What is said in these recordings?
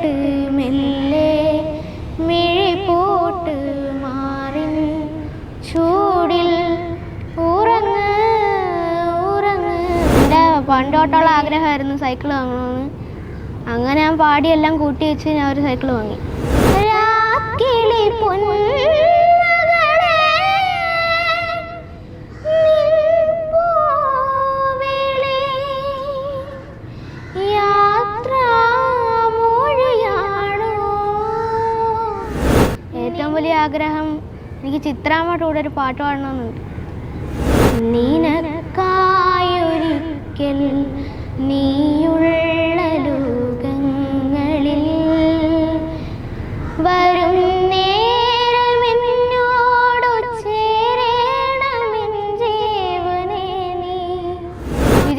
കേട്ട് മെല്ലെ മിഴിപോട്ട് മാറിൻ. ചൂടിൽ ഉറങ്ങ് ഉറങ്ങ്. എന്റെ പണ്ടോട്ടുള്ള ആഗ്രഹമായിരുന്നു സൈക്കിൾ വാങ്ങണമെന്ന് അങ്ങനെ ഞാൻ പാടിയെല്ലാം കൂട്ടി വെച്ച് ഞാൻ ഒരു സൈക്കിൾ വാങ്ങി. രാക്കിളി ആഗ്രഹം. എനിക്ക് ചിത്രാമ്മയുടെ കൂടെ ഒരു പാട്ട് പാടണമെന്നുണ്ട്. നിനക്കായൊരിക്കൽ നീയുള്ള ലോകങ്ങളിൽ വരും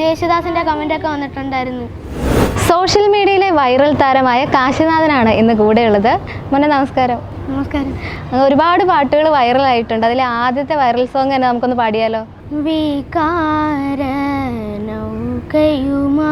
യേശുദാസിന്റെ കമന്റ് ഒക്കെ വന്നിട്ടുണ്ടായിരുന്നു. സോഷ്യൽ മീഡിയയിലെ വൈറൽ താരമായ കാശിനാഥനാണ് ഇന്ന് കൂടെയുള്ളത്. മോനെ നമസ്കാരം. നമസ്കാരം. ഒരുപാട് പാട്ടുകൾ വൈറലായിട്ടുണ്ട്. അതിലെ ആദ്യത്തെ വൈറൽ സോങ് തന്നെ നമുക്കൊന്ന് പാടിയാലോ? വികാര നൗകയുമായി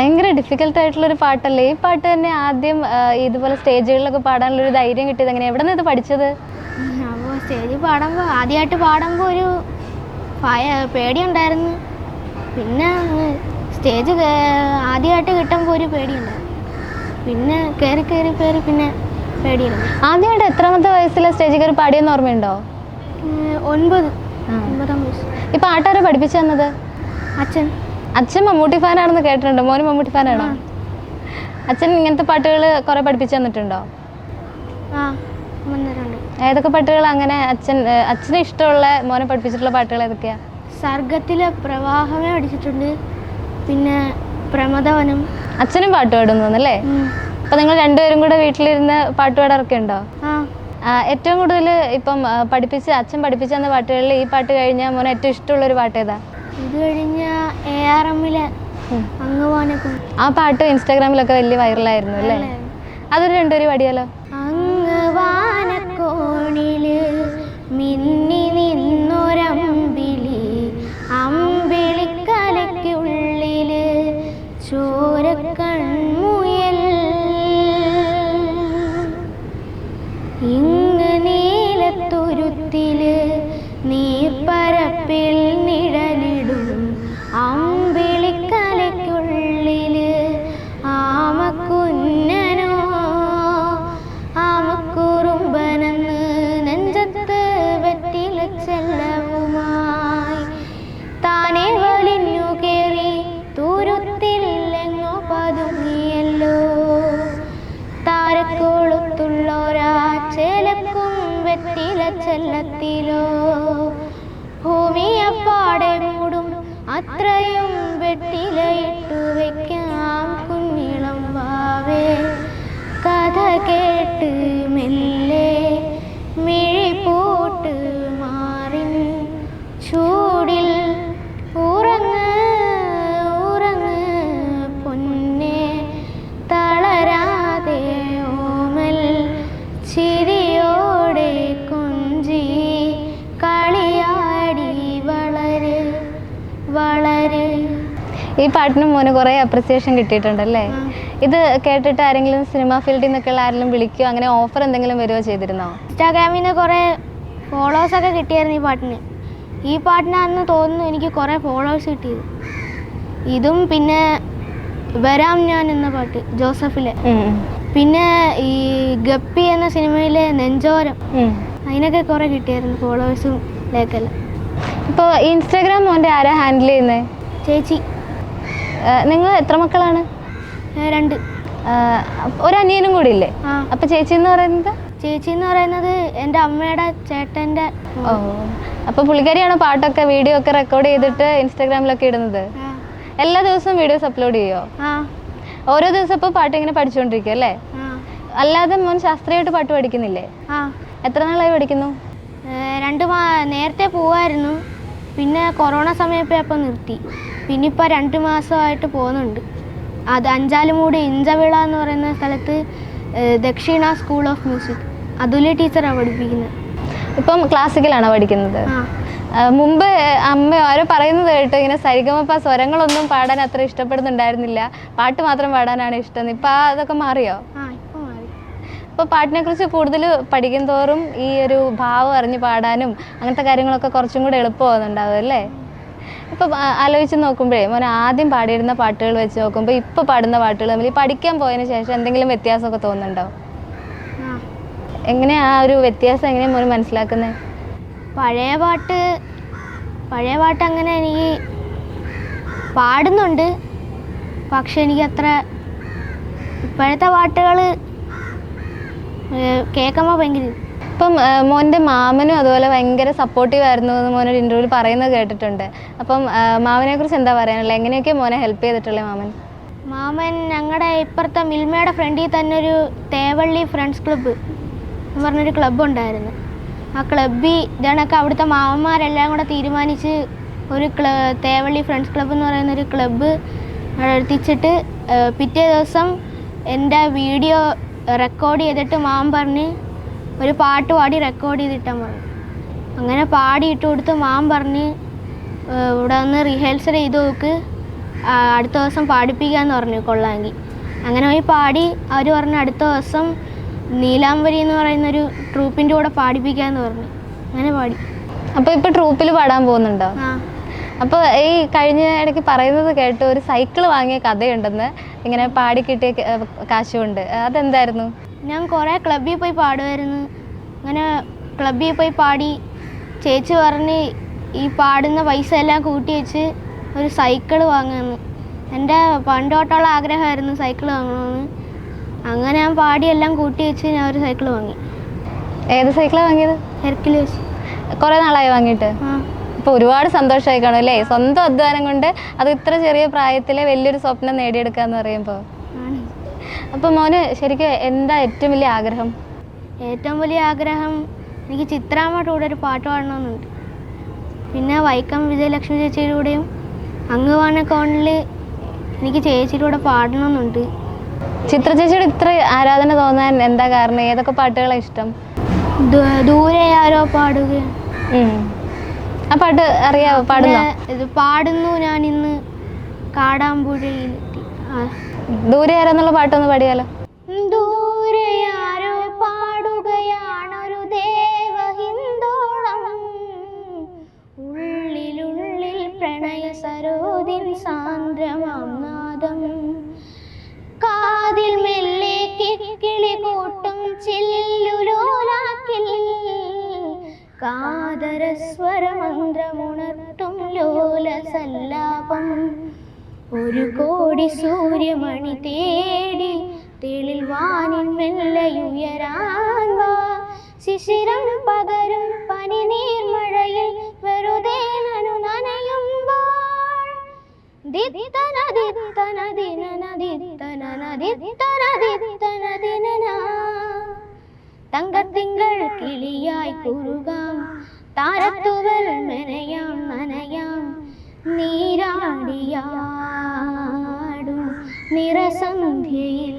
ഭയങ്കര ഡിഫിക്കൽട്ട് ആയിട്ടുള്ള ഒരു പാട്ടല്ലേ? ഈ പാട്ട് തന്നെ ആദ്യം ഇതുപോലെ സ്റ്റേജുകളിലൊക്കെ പാടാനുള്ള ഒരു ധൈര്യം കിട്ടിയത് എങ്ങനെ എവിടെ നിന്ന് ഇത് പഠിച്ചത്? അപ്പോൾ സ്റ്റേജിൽ പാടുമ്പോൾ ആദ്യമായിട്ട് പാടുമ്പോൾ ഒരു ഭയ പേടിയുണ്ടായിരുന്നു. പിന്നെ സ്റ്റേജ് ആദ്യമായിട്ട് കിട്ടുമ്പോൾ ഒരു പേടിയുണ്ടായിരുന്നു. പിന്നെ കയറി കയറി കയറി പിന്നെ പേടിയില്ല ആദ്യമായിട്ട് എത്രാമത്തെ വയസ്സിൽ സ്റ്റേജിൽ കയറി പാടിയെന്ന് ഓർമ്മയുണ്ടോ? ഒൻപത്. ഒൻപതാം വയസ്സ്. ഈ പാട്ടാരെ പഠിപ്പിച്ചു തന്നത്? അച്ഛൻ. അച്ഛൻ മമ്മൂട്ടി ഫാനാണെന്ന് കേട്ടിട്ടുണ്ട്? മോന് മമ്മൂട്ടി ഫാനാണോ? അച്ഛൻ ഇങ്ങനത്തെ പാട്ടുകൾ കുറെ പഠിപ്പിച്ചു തന്നിട്ടുണ്ടോ? ഏതൊക്കെ പാട്ടുകൾ അങ്ങനെ അച്ഛൻ അച്ഛന് ഇഷ്ടമുള്ള മോനെ പഠിപ്പിച്ചിട്ടുള്ള പാട്ടുകൾ ഏതൊക്കെയാ? സർഗത്തിലെ പ്രവാഹമേ പഠിച്ചിട്ടുണ്ട് പിന്നെ പ്രമദവനം. അച്ഛനും പാട്ട് പാടുന്നു അല്ലേ ഉം. അപ്പൊ നിങ്ങൾ രണ്ടുപേരും കൂടെ വീട്ടിലിരുന്ന് പാട്ട് പാടാറൊക്കെ ഉണ്ടോ? ഏറ്റവും കൂടുതൽ ഇപ്പം പഠിപ്പിച്ച് അച്ഛൻ പഠിപ്പിച്ചു തന്ന പാട്ടുകളിൽ ഈ പാട്ട് കഴിഞ്ഞാൽ മോനെ ഏറ്റവും ഇഷ്ടമുള്ള ഒരു പാട്ട് ഏതാ? ഇത് കഴിഞ്ഞ എ ആർ എമ്മിലെ അങ്ങ് അങ്ങുവാനക്കും ആ പാട്ട് ഇൻസ്റ്റാഗ്രാമിലൊക്കെ വലിയ വൈറലായിരുന്നു അല്ലേ? അതൊരു രണ്ടുപേരും പാടിയാലോ അങ്ങുവാനക്കോണിൽ വളര്. ഈ പാട്ടിന് മോന് കുറേ അപ്രിസിയേഷൻ കിട്ടിയിട്ടുണ്ടല്ലേ? ഇത് കേട്ടിട്ട് ആരെങ്കിലും സിനിമ ഫീൽഡിൽ നിന്നൊക്കെയുള്ള ആരെങ്കിലും വിളിക്കുകയോ അങ്ങനെ ഓഫർ എന്തെങ്കിലും വരുമോ ചെയ്തിരുന്നോ? ഇൻസ്റ്റാഗ്രാമിൽ നിന്ന് കുറേ ഫോളോവേഴ്സൊക്കെ കിട്ടിയായിരുന്നു ഈ പാട്ടിന്. ഈ പാട്ടിനാണെന്ന് തോന്നുന്നു എനിക്ക് കുറേ ഫോളോവേഴ്സ് കിട്ടിയത്. ഇതും പിന്നെ വരാം ഞാൻ എന്ന പാട്ട് ജോസഫിലെ. പിന്നെ ഈ ഗപ്പി എന്ന സിനിമയിലെ നെഞ്ചോരം. അതിനൊക്കെ കുറേ കിട്ടിയായിരുന്നു ഫോളോവേഴ്സും ലേക്കെല്ലാം. ഇപ്പോൾ ഇൻസ്റ്റാഗ്രാം മോന്റെ ആരാ ഹാൻഡിൽ ചെയ്യുന്നത് ചേച്ചി. നിങ്ങൾ എത്ര മക്കളാണ്? രണ്ട്. ഒരനിയനും ഒരു അനിയനും കൂടി ഇല്ലേ? അപ്പൊ ചേച്ചി എന്ന് പറയുന്നത്? ചേച്ചി എന്ന് പറയുന്നത് എന്റെ അമ്മയുടെ ചേട്ടന്റെ ഓ അപ്പൊ പുള്ളിക്കാരിയാണോ പാട്ടൊക്കെ വീഡിയോ ഒക്കെ റെക്കോർഡ് ചെയ്തിട്ട് ഇൻസ്റ്റാഗ്രാമിലൊക്കെ ഇടുന്നത്? എല്ലാ ദിവസവും വീഡിയോസ് അപ്ലോഡ് ചെയ്യോ? ആ. ഓരോ ദിവസം ഇപ്പോൾ പാട്ട് ഇങ്ങനെ പഠിച്ചുകൊണ്ടിരിക്കും അല്ലേ അല്ലാതെ മോൻ ശാസ്ത്രീയമായിട്ട് പാട്ട് പഠിക്കുന്നില്ലേ? ആ. എത്ര നാളായി പഠിക്കുന്നു? രണ്ട് മാ നേരത്തെ പോവായിരുന്നു. പിന്നെ കൊറോണ സമയപ്പോൾ നിർത്തി. പിന്നെ ഇപ്പോൾ രണ്ട് മാസമായിട്ട് പോകുന്നുണ്ട്. അത് അഞ്ചാലുമൂട് ഇഞ്ചവിള എന്ന് പറയുന്ന സ്ഥലത്ത് ദക്ഷിണ സ്കൂൾ ഓഫ് മ്യൂസിക് അതുല്യ ടീച്ചറാണ് പഠിപ്പിക്കുന്നത് ഇപ്പം ക്ലാസിക്കലാണോ പഠിക്കുന്നത്? മുമ്പ് അമ്മ ആരോ പറയുന്നത് കേട്ടോ ഇങ്ങനെ സരിഗമപ്പ സ്വരങ്ങളൊന്നും പാടാൻ അത്ര ഇഷ്ടപ്പെടുന്നുണ്ടായിരുന്നില്ല. പാട്ട് മാത്രം പാടാനാണ് ഇഷ്ടം. ഇപ്പം അതൊക്കെ മാറിയോ? ആ അപ്പോൾ പാട്ടിനെ കുറിച്ച് കൂടുതൽ പഠിക്കും തോറും ഈ ഒരു ഭാവം അറിഞ്ഞ് പാടാനും അങ്ങനത്തെ കാര്യങ്ങളൊക്കെ കുറച്ചും കൂടെ എളുപ്പമാകുന്നുണ്ടാവും അല്ലേ? ഇപ്പം ആലോചിച്ച് നോക്കുമ്പോഴേ മോനെ ആദ്യം പാടിയിരുന്ന പാട്ടുകൾ വെച്ച് നോക്കുമ്പോൾ ഇപ്പോൾ പാടുന്ന പാട്ടുകൾ തമ്മിൽ പഠിക്കാൻ പോയതിന് ശേഷം എന്തെങ്കിലും വ്യത്യാസമൊക്കെ തോന്നുന്നുണ്ടോ? എങ്ങനെയാ ആ ഒരു വ്യത്യാസം എങ്ങനെയാണ് മോന് മനസ്സിലാക്കുന്നത് പഴയ പാട്ട് പഴയ പാട്ട് അങ്ങനെ എനിക്ക് പാടുന്നുണ്ട്. പക്ഷെ എനിക്ക് അത്ര ഇപ്പോഴത്തെ പാട്ടുകൾ കേൾക്കുമ്പോൾ ഭയങ്കര ഇപ്പം മോന്റെ മാമനും അതുപോലെ ഭയങ്കര സപ്പോർട്ടീവ് ആയിരുന്നു എന്ന് മോനൊരു ഇന്റർവ്യൂവിൽ പറയുന്നത് കേട്ടിട്ടുണ്ട്. അപ്പം മാമനെ കുറിച്ച് എന്താ പറയാനുള്ളത്? എങ്ങനെയൊക്കെ മോനെ ഹെൽപ്പ് ചെയ്തിട്ടുള്ളത് മാമൻ? മാമൻ ഞങ്ങളുടെ ഇപ്പുറത്തെ മിൽമയുടെ ഫ്രണ്ടിൽ തന്നെ ഒരു തേവള്ളി ഫ്രണ്ട്സ് ക്ലബ്ബ് എന്ന് പറഞ്ഞൊരു ക്ലബ്ബ് ഉണ്ടായിരുന്നു. ആ ക്ലബ്ബിൽ ഇതണക്ക് അവിടുത്തെ മാമന്മാരെല്ലാം കൂടെ തീരുമാനിച്ച് ഒരു ക്ല തേവള്ളി ഫ്രണ്ട്സ് ക്ലബ്ബ് എന്ന് പറയുന്ന ഒരു ക്ലബ്ബ് എത്തിച്ചിട്ട് പിറ്റേ ദിവസം എന്റെ വീഡിയോ റെക്കോർഡ് ചെയ്തിട്ട് മാം പറഞ്ഞ് ഒരു പാട്ട് പാടി റെക്കോർഡ് ചെയ്തിട്ടാൻ പറഞ്ഞു അങ്ങനെ പാടിയിട്ട് കൊടുത്ത് മാം പറഞ്ഞ് ഇവിടെ വന്ന് റിഹേഴ്സൽ ചെയ്ത് നോക്ക്. അടുത്ത ദിവസം പാടിപ്പിക്കാന്ന് പറഞ്ഞു കൊള്ളാമെങ്കിൽ അങ്ങനെ പോയി പാടി അവർ പറഞ്ഞു അടുത്ത ദിവസം നീലാംബരി എന്ന് പറയുന്നൊരു ട്രൂപ്പിന്റെ കൂടെ പാടിപ്പിക്കാന്ന് പറഞ്ഞു. അങ്ങനെ പാടി. അപ്പോൾ ഇപ്പോൾ ട്രൂപ്പിൽ പാടാൻ പോകുന്നുണ്ടോ? അപ്പോൾ ഈ കഴിഞ്ഞ ഇടയ്ക്ക് പറയുന്നത് കേട്ട് ഒരു സൈക്കിൾ വാങ്ങിയ കഥയുണ്ടെന്ന്. ഇങ്ങനെ പാടി കിട്ടിയ കാശുണ്ട് അതെന്തായിരുന്നു? ഞാൻ കുറേ ക്ലബ്ബിൽ പോയി പാടുമായിരുന്നു അങ്ങനെ ക്ലബ്ബിൽ പോയി പാടി ചേച്ചി പറഞ്ഞ് ഈ പാടുന്ന പൈസ എല്ലാം കൂട്ടി വെച്ച് ഒരു സൈക്കിൾ വാങ്ങുന്നു. എന്റെ പണ്ടോട്ടുള്ള ആഗ്രഹമായിരുന്നു സൈക്കിൾ വാങ്ങണമെന്ന് അങ്ങനെ ഞാൻ പാടിയെല്ലാം കൂട്ടി വെച്ച് ഞാൻ ഒരു സൈക്കിൾ വാങ്ങി. ഏത് സൈക്കിളാണ് വാങ്ങിയത്? ഹെർക്കിലേസ് കുറേ നാളായി വാങ്ങിയിട്ട്? ആ. ഇപ്പോൾ ഒരുപാട് സന്തോഷമായി കാണും അല്ലേ? സ്വന്തം അധ്വാനം കൊണ്ട് അത് ഇത്ര ചെറിയ പ്രായത്തിലെ വലിയൊരു സ്വപ്നം നേടിയെടുക്കുക എന്ന് പറയുമ്പോൾ അപ്പോൾ മോന് ശരിക്കും എന്താ ഏറ്റവും വലിയ ആഗ്രഹം? ഏറ്റവും വലിയ ആഗ്രഹം എനിക്ക് ചിത്രാമ്മയുടെ കൂടെ ഒരു പാട്ട് പാടണമെന്നുണ്ട്. പിന്നെ വൈക്കം വിജയലക്ഷ്മി ചേച്ചിയുടെ കൂടെയും അങ്ങ് വാണ കോണിൽ എനിക്ക് ചേച്ചിയുടെ കൂടെ പാടണമെന്നുണ്ട്. ചിത്ര ചേച്ചിയുടെ ഇത്ര ആരാധന തോന്നാൻ എന്താ കാരണം? ഏതൊക്കെ പാട്ടുകളാണ് ഇഷ്ടം? ദൂരെ ആരോ പാടുകയാണ്. ആ പാട്ട് അറിയാവോ? പാടുന്നോ? ഇത് പാടുന്നു ഞാൻ ഇന്ന് കാടാമ്പുഴയിൽ ദൂരെ ആരാന്നുള്ള പാട്ടൊന്ന് പാടിയാലോ? ദൂരെ ആരോ പാടുകയാണൊരു ദേവഹിന്ദോളം. ഉള്ളിലുള്ളിൽ പ്രണയ സരോദിൻ സാന്ദ്രമാം നാദം. കാതരസ്വരമന്ത്രമുണർത്തും ലോലസല്ലാപം. ഒരു കോടി സൂര്യമണി തേടി തെളിൽ വാനിൻ മെല്ലയുയരാൻ വാ. ശിശിരം പകരും പനി നീർമഴയിൽ വെറുതെ നനു നനയുമ്പോൾ തങ്കത്തിങ്കൾ കിളിയായി കുറുകാം. താരത്തുവൽ മെനയാം നനയാം നീരാടിയാടും നിറസന്ധ്യയിൽ.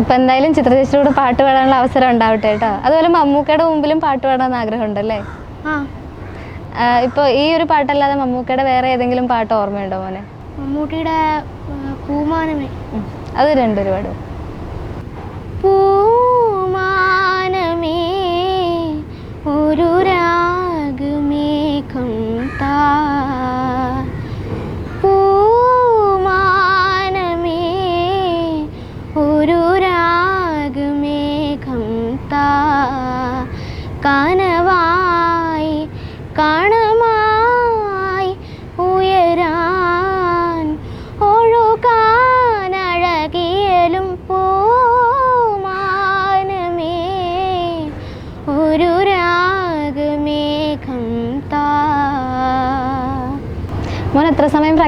അപ്പൊ എന്തായാലും ചിത്രചേച്ചിയോട് പാട്ട് പാടാനുള്ള അവസരം ഉണ്ടാവട്ടെ കേട്ടോ. അതുപോലെ മമ്മൂക്കയുടെ മുമ്പിലും പാട്ട് പാടാൻ ആഗ്രഹമുണ്ടല്ലേ? ആ. ഇപ്പോ ഈ ഒരു പാട്ടല്ലാതെ മമ്മൂക്കയുടെ വേറെ ഏതെങ്കിലും പാട്ട് ഓർമ്മയുണ്ടോ മോനെ? മമ്മൂട്ടിയുടെ പൂമാനമേ. അത് രണ്ടൊരുപാട് പൂമാനമേ.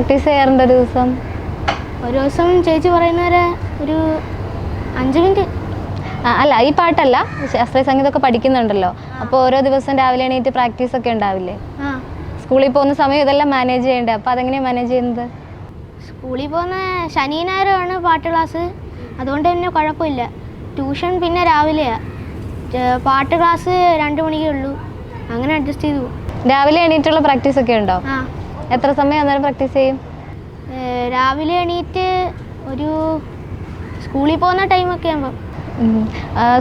പ്രാക്ടീസ് ചെയ്യാറുണ്ട് ദിവസം? ഒരു ദിവസം ചേച്ചി പറയുന്നവരെ ഒരു അഞ്ച് മിനിറ്റ്. അല്ല ഈ പാട്ടല്ല. ശാസ്ത്രീയ സംഗീതമൊക്കെ പഠിക്കുന്നുണ്ടല്ലോ. അപ്പോൾ ഓരോ ദിവസം രാവിലെ എണീറ്റ് പ്രാക്ടീസ് ഒക്കെ ഉണ്ടാവില്ലേ? സ്കൂളിൽ പോകുന്ന സമയം ഇതെല്ലാം മാനേജ് ചെയ്യണ്ടേ? അപ്പോൾ അതെങ്ങനെയാണ് മാനേജ് ചെയ്യുന്നത്? സ്കൂളിൽ പോകുന്ന ശനി ഞായറുമാണ് പാട്ട് ക്ലാസ്. അതുകൊണ്ട് തന്നെ കുഴപ്പമില്ല. ട്യൂഷൻ പിന്നെ രാവിലെയാണ് പാട്ട് ക്ലാസ് രണ്ട് മണിക്കേ ഉള്ളൂ. അങ്ങനെ അഡ്ജസ്റ്റ് ചെയ്തു. രാവിലെ എണീറ്റുള്ള പ്രാക്ടീസ് ഒക്കെ ഉണ്ടോ? എത്ര സമയം അന്നേരം പ്രാക്ടീസ് ചെയ്യും? രാവിലെ എണീറ്റ് ഒരു സ്കൂളിൽ പോകുന്ന ടൈമൊക്കെ ആകുമ്പോൾ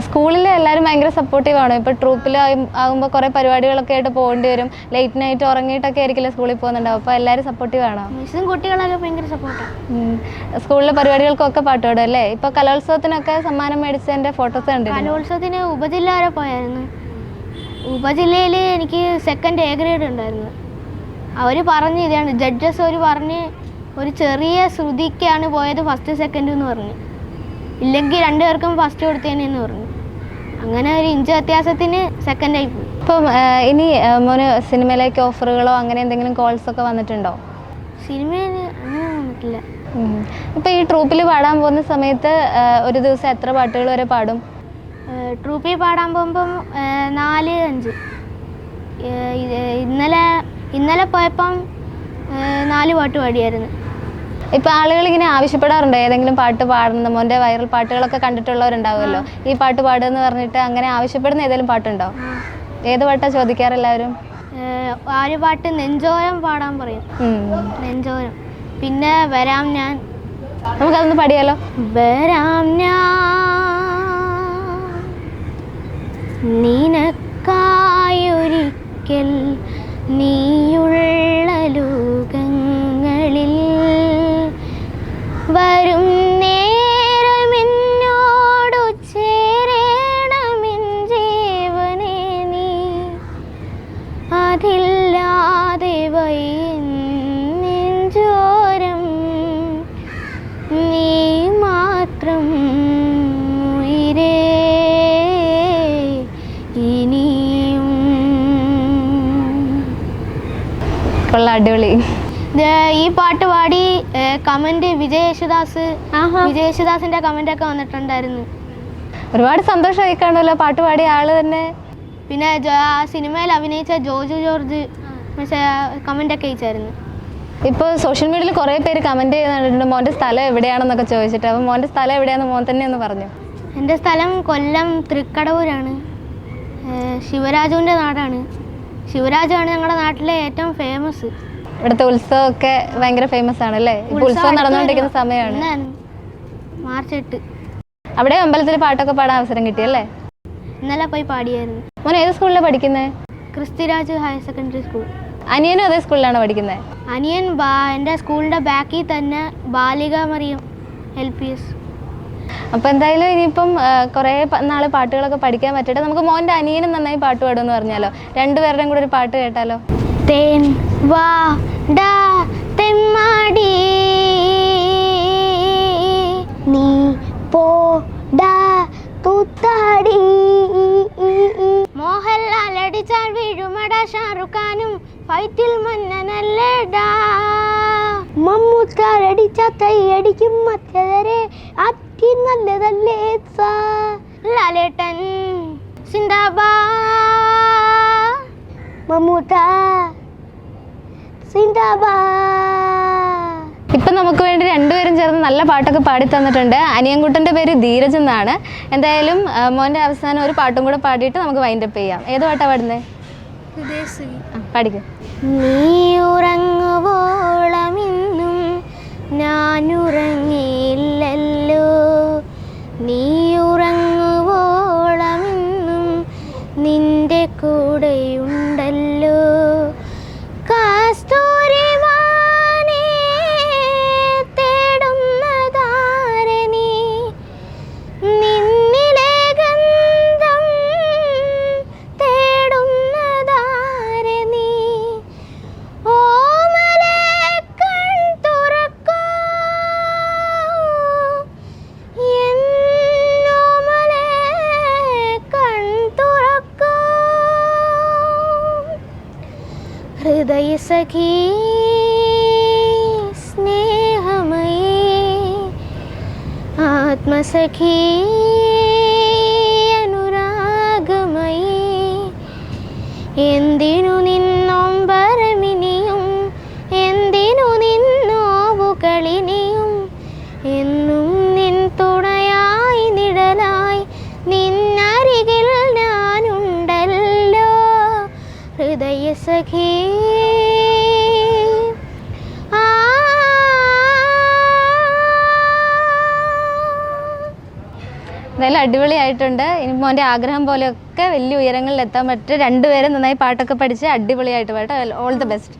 സ്കൂളിൽ എല്ലാവരും ഭയങ്കര സപ്പോർട്ടീവ് ആണ്. ഇപ്പോൾ ട്രൂപ്പിൽ ആകുമ്പോൾ കുറേ പരിപാടികളൊക്കെ ആയിട്ട് പോകേണ്ടി വരും. ലേറ്റ് നൈറ്റ് ഉറങ്ങിയിട്ടൊക്കെ ആയിരിക്കില്ല സ്കൂളിൽ പോകുന്നുണ്ടാവും അപ്പോൾ എല്ലാവരും സപ്പോർട്ടീവ് ആണോ? മിസ്സും കുട്ടികളൊക്കെ ഭയങ്കര സപ്പോർട്ടാണ് സ്കൂളിലെ പരിപാടികൾക്കൊക്കെ പാട്ട് പാടും അല്ലേ? ഇപ്പോൾ കലോത്സവത്തിനൊക്കെ സമ്മാനം മേടിച്ചതിന്റെ ഫോട്ടോസ് ഉണ്ട് കലോത്സവത്തിന് ഉപജില്ല വരെ പോയായിരുന്നു. ഉപജില്ലയിൽ എനിക്ക് സെക്കൻഡ് എ ഗ്രേഡ് ഉണ്ടായിരുന്നു. അവർ പറഞ്ഞ് ഇതാണ്. ജഡ്ജസ് അവർ പറഞ്ഞ് ഒരു ചെറിയ ശ്രുതിക്കാണ് പോയത് ഫസ്റ്റ് സെക്കൻഡ് എന്ന് പറഞ്ഞു. ഇല്ലെങ്കിൽ രണ്ടുപേർക്കും ഫസ്റ്റ് കൊടുത്തേനെന്ന് പറഞ്ഞു. അങ്ങനെ ഒരു ഇഞ്ച് വ്യത്യാസത്തിന് സെക്കൻഡായി പോയി. ഇപ്പം ഇനി മോന് സിനിമയിലേക്ക് ഓഫറുകളോ അങ്ങനെ എന്തെങ്കിലും കോൾസ് ഒക്കെ വന്നിട്ടുണ്ടോ? സിനിമയിൽ അങ്ങനെ വന്നിട്ടില്ല. ഇപ്പം ഈ ട്രൂപ്പിൽ പാടാൻ പോകുന്ന സമയത്ത് ഒരു ദിവസം എത്ര പാട്ടുകൾ വരെ പാടും? ട്രൂപ്പിൽ പാടാൻ പോകുമ്പം നാല് അഞ്ച്. ഇന്നലെ ഇന്നലെ പോയപ്പം നാല് പാട്ട് പാടിയായിരുന്നു. ഇപ്പൊ ആളുകൾ ഇങ്ങനെ ആവശ്യപ്പെടാറുണ്ടോ? ഏതെങ്കിലും പാട്ട് പാടണം. മോന്റെ വൈറൽ പാട്ടുകളൊക്കെ കണ്ടിട്ടുള്ളവരുണ്ടാവുമല്ലോ. ഈ പാട്ട് പാടുമെന്ന് പറഞ്ഞിട്ട് അങ്ങനെ ആവശ്യപ്പെടുന്ന ഏതെങ്കിലും പാട്ടുണ്ടോ? ഏത് പാട്ടാ ചോദിക്കാറ് എല്ലാവരും? ആര് പാട്ട് നെഞ്ചോരം പാടാൻ പറയും. നെഞ്ചോരം. പിന്നെ വരാം ഞാൻ. നമുക്കതൊന്ന് പാടിയാലോ? വരാം ഞാൻ. നിനക്കായൊരിക്കൽ നീയുള്ള ലോകങ്ങളിൽ വരും നേരമെന്നോടു ചേരണമെൻ ജീവനെ നീ. അതില്ലാതെ നെഞ്ചോരം നീ മാത്രം കൊള്ളാം അടിപൊളി. ഈ പാട്ട് പാടി കമന്റ് വിജയ് യേശുദാസ്. വിജയ് യേശുദാസിന്റെ കമന്റ് ഒക്കെ വന്നിട്ടുണ്ടായിരുന്നു. ഒരുപാട് സന്തോഷമായി കാണുമല്ലോ പാട്ട് പാടിയ ആൾ തന്നെ. പിന്നെ ആ സിനിമയിൽ അഭിനയിച്ച ജോജു ജോർജ് കമന്റ് ഒക്കെ അയച്ചായിരുന്നു. ഇപ്പോൾ സോഷ്യൽ മീഡിയയിൽ കുറേ പേര് കമന്റ് ചെയ്യുന്നുണ്ട് മോന്റെ സ്ഥലം എവിടെയാണെന്നൊക്കെ ചോദിച്ചിട്ട്. അപ്പോൾ മോന്റെ സ്ഥലം എവിടെയാണെന്ന് മോൻ തന്നെ ഒന്ന് പറഞ്ഞു. എന്റെ സ്ഥലം കൊല്ലം തൃക്കടവൂരാണ്. ശിവരാജുവിന്റെ ശിവരാജുവിന്റെ നാടാണ്. ശിവരാജുവാണ് ഞങ്ങളുടെ നാട്ടിലെ ഏറ്റവും ഫേമസ് ഇവിടുത്തെ ഉത്സവമൊക്കെ ഭയങ്കര ഫേമസ് ആണ് അല്ലേ ഉത്സവം നടന്നുകൊണ്ടിരിക്കുന്ന സമയമാണ്. മാർച്ച് എട്ട്. അവിടെ അമ്പലത്തിൽ പാട്ടൊക്കെ പാടാൻ അവസരം കിട്ടിയല്ലേ ഇന്നലെ പോയി പാടിയായിരുന്നു. മോൻ ഏത് സ്കൂളിലാണ് പഠിക്കുന്നത് ക്രിസ്തിരാജ് ഹയർ സെക്കൻഡറി സ്കൂൾ. അനിയനും അതേ സ്കൂളിലാണ് പഠിക്കുന്നത് അനിയൻ എന്റെ സ്കൂളിന്റെ ബാക്കിൽ തന്നെ Balika Mariyam L P S. അപ്പോൾ എന്തായാലും ഇനിയിപ്പം കുറെ നാൾ പാട്ടുകളൊക്കെ പഠിക്കാൻ പറ്റട്ടെ നമുക്ക് മോന്റെ അനിയനും നന്നായി പാട്ട് പാടുമെന്ന് പറഞ്ഞാലോ? രണ്ടുപേരുടെയും കൂടെ ഒരു പാട്ട് കേട്ടാലോ? തേൻ വാ ഡാ തെമ്മാടി നീ പോ ഡാ തൂത്താടി. മോഹൻലാൽ അടിച്ചാൽ വീഴുമടാ ഷാറുഖ് ഖാനും ഫൈറ്റിൽ മന്നനല്ലേടാ. മമ്മൂക്കാരടിച്ച കൈ അടിക്കും മറ്റവരെ അറ്റി നല്ലതല്ലേ ലാലേട്ടൻ സിന്ദാബാ മമ്മൂട്ട സിന്ദാബാ ഇപ്പം നമുക്ക് വേണ്ടി രണ്ടുപേരും ചേർന്ന് നല്ല പാട്ടൊക്കെ പാടി തന്നിട്ടുണ്ട് അനിയൻകുട്ടന്റെ പേര് ധീരജ് എന്നാണ്. എന്തായാലും മോന്റെ മോന്റെ അവസാനം ഒരു പാട്ടും കൂടെ പാടിയിട്ട് നമുക്ക് വൈൻഡപ്പ് ചെയ്യാം. ഏത് പാട്ടാണ് പാടുന്നത് പാടിക്കും. നീ ഉറങ്ങുവോളമിന്നും ഞാൻ ഉറങ്ങിയില്ലല്ലോ സഖീ സ്നേഹമയേ ആത്മസഖീ അനുരാഗമയേ എന്തിനു അടിപൊളിയായിട്ടുണ്ട്. ഇനി മോന്റെ ആഗ്രഹം പോലെയൊക്കെ വലിയ ഉയരങ്ങളിൽ എത്താൻ പറ്റും രണ്ടുപേരും നന്നായി പാട്ടൊക്കെ പഠിച്ച് അടിപൊളിയായിട്ട് പാട്ടോ ഓൾ ദി ബെസ്റ്റ്